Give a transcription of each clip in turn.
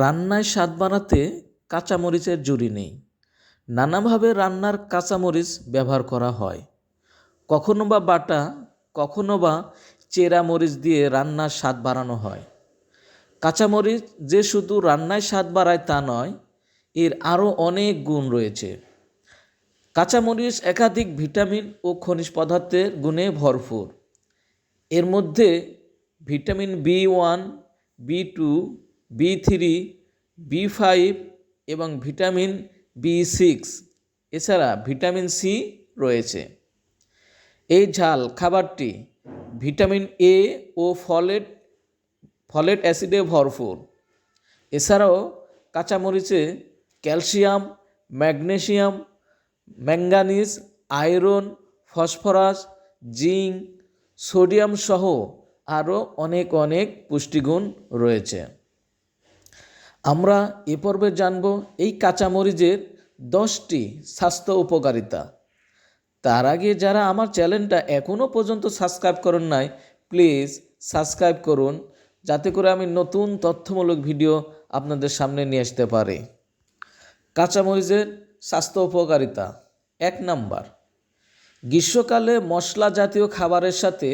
রান্নায় স্বাদ বাড়াতে কাঁচামরিচের জুড়ি নেই। নানাভাবে রান্নার কাঁচামরিচ ব্যবহার করা হয়। কখনো বা বাটা, কখনো বা চেরা মরিচ দিয়ে রান্নার স্বাদ বাড়ানো হয়। কাঁচামরিচ যে শুধু রান্নায় স্বাদ বাড়ায় তা নয়, এর আরও অনেক গুণ রয়েছে। কাঁচামরিচ একাধিক ভিটামিন ও খনিজ পদার্থের গুণে ভরপুর। এর মধ্যে vitamin B one, B two B three, B five এবং ভিটামিন বি সিক্স। এছাড়া ভিটামিন সি রয়েছে। এই ঝাল খাবারটি ভিটামিন এ ও ফলেট ফলেট অ্যাসিডে ভরপুর। এছাড়াও কাঁচামরিচে calcium, magnesium, manganese, iron, phosphorus, zinc, sodium সহ আরও অনেক অনেক পুষ্টিগুণ রয়েছে। আমরা এ পর্বে জানব এই কাঁচামরিচের দশটি স্বাস্থ্য উপকারিতা। তার আগে যারা আমার চ্যানেলটা এখনও পর্যন্ত সাবস্ক্রাইব করেন নাই, প্লিজ সাবস্ক্রাইব করুন, যাতে করে আমি নতুন তথ্যমূলক ভিডিও আপনাদের সামনে নিয়ে আসতে পারি। কাঁচামরিচের স্বাস্থ্য উপকারিতা। এক নাম্বার, গ্রীষ্মকালে মশলা জাতীয় খাবারের সাথে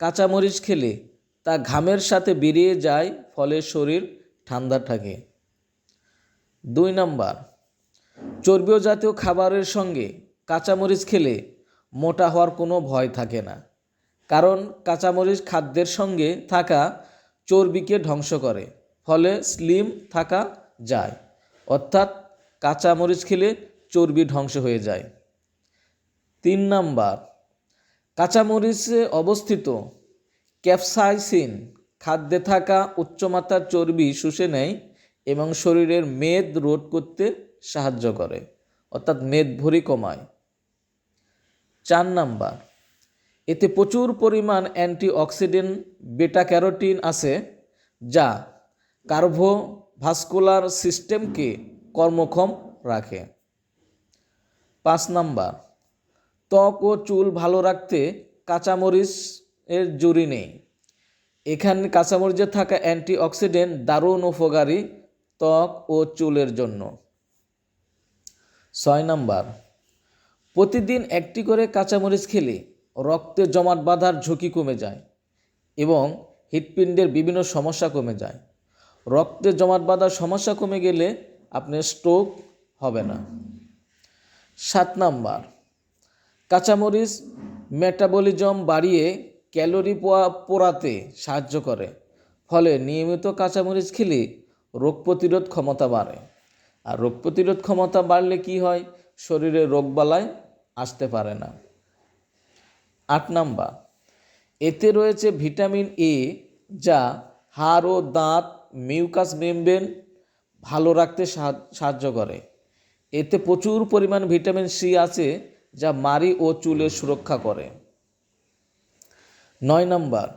কাঁচামরিচ খেলে তা ঘামের সাথে বেরিয়ে যায়, ফলে শরীর ঠান্ডা থাকে। দুই নাম্বার, চর্বীয় জাতীয় খাবারের সঙ্গে কাঁচামরিচ খেলে মোটা হওয়ার কোনো ভয় থাকে না। কারণ কাঁচামরিচ খাদ্যের সঙ্গে থাকা চর্বিকে ধ্বংস করে, ফলে স্লিম থাকা যায়। অর্থাৎ কাঁচামরিচ খেলে চর্বি ধ্বংস হয়ে যায়। তিন নাম্বার, কাঁচামরিচে অবস্থিত ক্যাপসাইসিন খাদ্যে থাকা উচ্চমাত্রার চর্বি শুষে নেয় এবং শরীরের মেদ রোধ করতে সাহায্য করে, অর্থাৎ মেদ ভরি কমায়। চার নাম্বার, এতে প্রচুর পরিমাণ অ্যান্টিঅক্সিডেন্ট বেটা ক্যারোটিন আছে যা কার্বোভাস্কুলার সিস্টেমকে কর্মক্ষম রাখে। পাঁচ নাম্বার, ত্বক ও চুল ভালো রাখতে কাঁচামরিচ এর জুড়ি নেই। এখানে কাঁচামরিচে থাকা অ্যান্টিঅক্সিডেন্ট দারুণ উপকারী ত্বক ও চুলের জন্য। ছয় নাম্বার, প্রতিদিন একটি করে কাঁচামরিচ খেলে রক্তে জমাট বাঁধার ঝুঁকি কমে যায় এবং হৃৎপিণ্ডের বিভিন্ন সমস্যা কমে যায়। রক্তে জমাট বাঁধার সমস্যা কমে গেলে আপনার স্ট্রোক হবে না। সাত নাম্বার, কাঁচামরিচ মেটাবলিজম বাড়িয়ে ক্যালোরি পোড়াতে সাহায্য করে। ফলে নিয়মিত কাঁচামরিচ খেলে রোগ প্রতিরোধ ক্ষমতা বাড়ে। আর রোগ প্রতিরোধ ক্ষমতা বাড়লে কি হয়? শরীরে রোগবালাই আসতে পারে না। আট নাম্বার, এতে রয়েছে ভিটামিন এ যা হাড় ও দাঁত, মিউকাস মেমব্রেন ভালো রাখতে সাহায্য করে। এতে প্রচুর পরিমাণ ভিটামিন সি আছে যা মাড়ি ও চুলের সুরক্ষা করে। নয় নম্বর,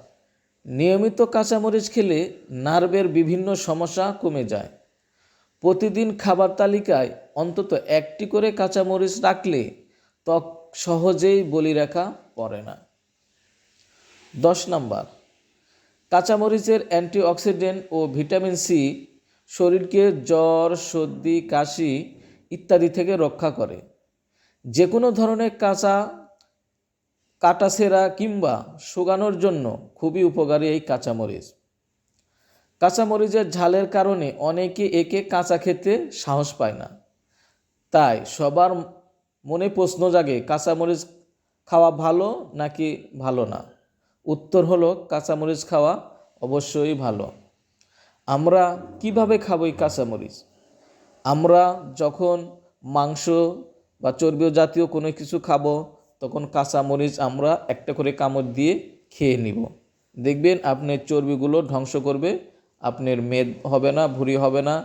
নিয়মিত কাঁচামরিচ খেলে নার্ভের বিভিন্ন সমস্যা কমে যায়। প্রতিদিন খাবার তালিকায় অন্তত একটি করে কাঁচামরিচ রাখলে ত্বক সহজেই বলিরেখা পড়ে না। দশ নম্বর, কাঁচামরিচের অ্যান্টিঅক্সিডেন্ট ও ভিটামিন সি শরীরকে জ্বর, সর্দি, কাশি ইত্যাদি থেকে রক্ষা করে। যে কোনো ধরনের কাঁচা কাটাছেরা কিংবা শুকানোর জন্য খুবই উপকারী এই কাঁচামরিচ। কাঁচামরিচের ঝালের কারণে অনেকে একে কাঁচা খেতে সাহস পায় না। তাই সবার মনে প্রশ্ন জাগে, কাঁচামরিচ খাওয়া ভালো নাকি ভালো না? উত্তর হলো, কাঁচামরিচ খাওয়া অবশ্যই ভালো। আমরা কীভাবে খাব এই কাঁচামরিচ? আমরা যখন মাংস বা চর্বীয় জাতীয় কোনো কিছু খাব তখন কাঁচামরিচ আমরা একটা করে কামড় দিয়ে খেয়ে নিব। দেখবেন আপনার চর্বিগুলো ধ্বংস করবে, আপনার মেদ হবে না, ভুঁড়ি হবে না